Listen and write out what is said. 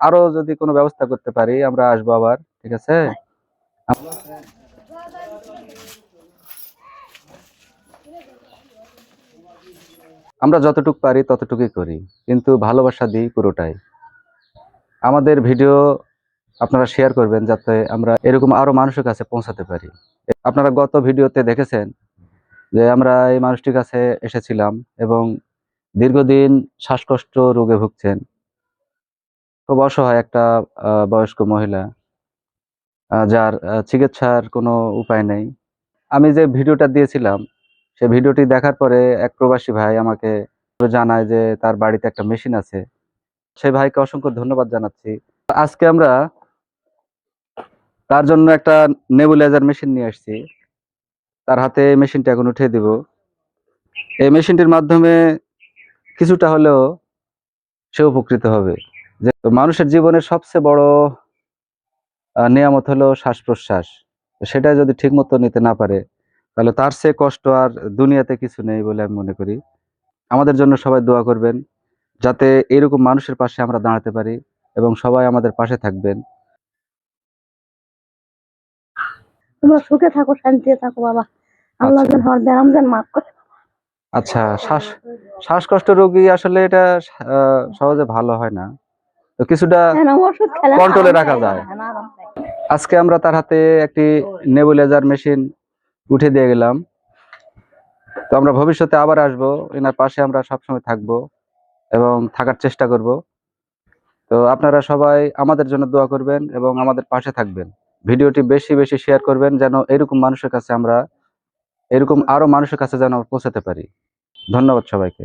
আরও যদি কোনো ব্যবস্থা করতে পারি, আমরা আসব আবার, ঠিক আছে? আমরা যতটুক পারি ততটুকুই করি, কিন্তু ভালোবাসা দিই পুরোটাই। আমাদের ভিডিও আপনারা শেয়ার করবেন যাতে আমরা এরকম আরও মানুষের কাছে পৌঁছাতে পারি। আপনারা গত ভিডিওতে দেখেছেন যে আমরা এই মানুষটির কাছে এসেছিলাম এবং দীর্ঘদিন শ্বাসকষ্ট রোগে ভুগছেন। খুব অসহায় একটা বয়স্ক মহিলা যার চিকিৎসার কোনো উপায় নেই। আমি যে ভিডিওটা দিয়েছিলাম সেই ভিডিওটি দেখার পরে এক প্রবাসী ভাই আমাকে জানায় যে তার বাড়িতে একটা মেশিন আছে। সেই ভাইকে অসংখ্য ধন্যবাদ জানাচ্ছি। আজকে আমরা তার জন্য একটা নেবুলাইজার মেশিন নিয়ে আসছি। তার হাতে মেশিনটা এখন উঠিয়ে দিব। এই মেশিনটির মাধ্যমে কিছুটা হলেও সে উপকৃত হবে। যে মানুষের জীবনের সবচেয়ে বড় নিয়ামত হলো শ্বাস প্রশ্বাস সেটা যদি ঠিক মতো নিতে না পারে তাহলে তার সে কষ্ট আর দুনিয়াতে কিছু নেই বলে আমি মনে করি। আমাদের জন্য সবাই দোয়া করবেন যাতে এরকম মানুষের পাশে আমরা দাঁড়াতে পারি এবং সবাই আমাদের পাশে থাকবেন। তোমরা সুখে থাকো শান্তিতে থাকো বাবা। আল্লাহ যেন আমার ব্যায়াম যেন মাফ করে আচ্ছা শ্বাস শ্বাসকষ্ট রোগী আসলে এটা সহজে ভালো হয় না। কিছুটা কন্ট্রোলে রাখা যায়। আজকে আমরা তার হাতে একটি নেবুলাইজার মেশিন উঠে দিয়ে গেলাম। তো আমরা ভবিষ্যতে আবার আসব এনার পাশে আমরা সবসময় থাকব এবং থাকার চেষ্টা করব। তো আপনারা সবাই আমাদের জন্য দোয়া করবেন এবং আমাদের পাশে থাকবেন। ভিডিওটি বেশি বেশি শেয়ার করবেন যেন এরকম মানুষের কাছে আমরা এরকম আরও মানুষের কাছে যেন পৌঁছাতে পারি। ধন্যবাদ সবাইকে।